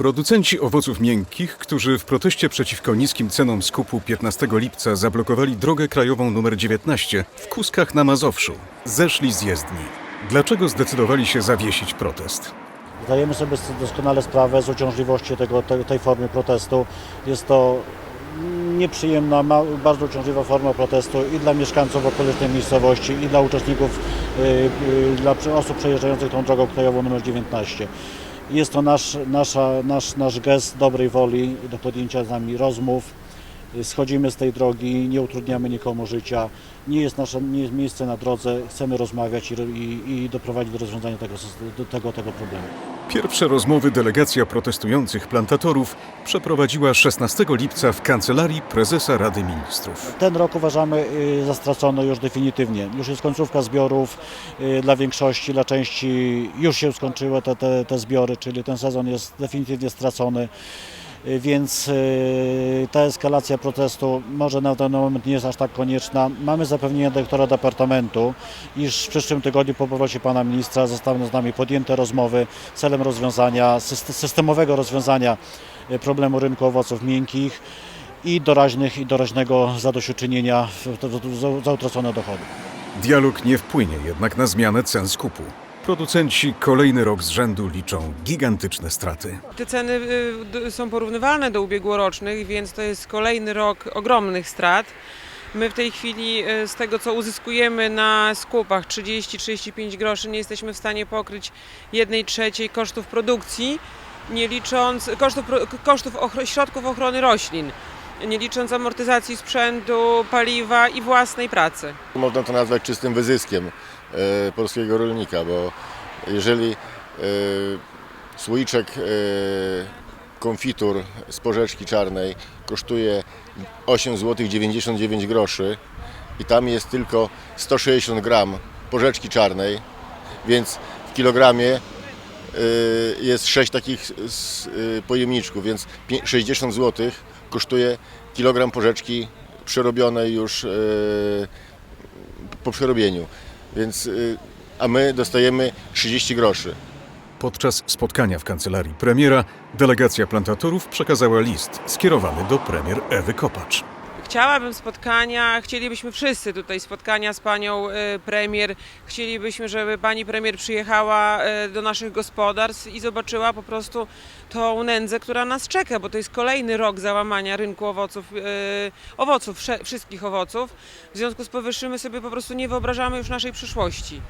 Producenci owoców miękkich, którzy w proteście przeciwko niskim cenom skupu 15 lipca zablokowali drogę krajową nr 19 w Kuskach na Mazowszu, zeszli z jezdni. Dlaczego zdecydowali się zawiesić protest? Zdajemy sobie doskonale sprawę z uciążliwości tego, te, tej formy protestu. Jest to nieprzyjemna, bardzo uciążliwa forma protestu i dla mieszkańców okolicznej miejscowości, i dla uczestników, y, y, dla osób przejeżdżających tą drogą krajową nr 19. Jest to nasz, nasza, nasz, nasz gest dobrej woli do podjęcia z nami rozmów. Schodzimy z tej drogi, nie utrudniamy nikomu życia. Nie jest nasze nie jest miejsce na drodze, chcemy rozmawiać i, i, i doprowadzić do rozwiązania tego, do tego, tego problemu. Pierwsze rozmowy delegacja protestujących plantatorów przeprowadziła 16 lipca w kancelarii prezesa Rady Ministrów. Ten rok uważamy y, za stracony już definitywnie. Już jest końcówka zbiorów y, dla większości, dla części już się skończyły te, te, te zbiory, czyli ten sezon jest definitywnie stracony. Y, Więc y, ta eskalacja protestu może na ten moment nie jest aż tak konieczna. Mamy zapewnienie dyrektora departamentu, iż w przyszłym tygodniu po powrocie pana ministra zostaną z nami podjęte rozmowy celem rozwiązania, syst- systemowego rozwiązania y, problemu rynku owoców miękkich i doraźnych i doraźnego zadośćuczynienia za utracone dochody. Dialog nie wpłynie jednak na zmianę cen skupu. Producenci kolejny rok z rzędu liczą gigantyczne straty. Te ceny y, są porównywalne do ubiegłorocznych, więc to jest kolejny rok ogromnych strat. My w tej chwili y, z tego, co uzyskujemy na skupach 30-35 groszy, nie jesteśmy w stanie pokryć jednej trzeciej kosztów produkcji, nie licząc kosztów, kosztów ochro- środków ochrony roślin, nie licząc amortyzacji sprzętu, paliwa i własnej pracy. Można to nazwać czystym wyzyskiem e, polskiego rolnika, bo jeżeli e, słoiczek e, konfitur z porzeczki czarnej kosztuje 8 zł 99 groszy i tam jest tylko 160 gram porzeczki czarnej, więc w kilogramie jest 6 takich pojemniczków, więc pie- 60 zł kosztuje kilogram porzeczki przerobionej już e, po przerobieniu. Więc, y, a my dostajemy 30 groszy. Podczas spotkania w kancelarii premiera delegacja plantatorów przekazała list skierowany do premier Ewy Kopacz. Chciałabym spotkania, chcielibyśmy wszyscy tutaj spotkania z panią e, premier. Chcielibyśmy, żeby pani premier przyjechała e, do naszych gospodarstw i zobaczyła po prostu tą nędzę, która nas czeka, bo to jest kolejny rok załamania rynku owoców, e, owoców, wszystkich owoców. W związku z powyższym my sobie po prostu nie wyobrażamy już naszej przyszłości.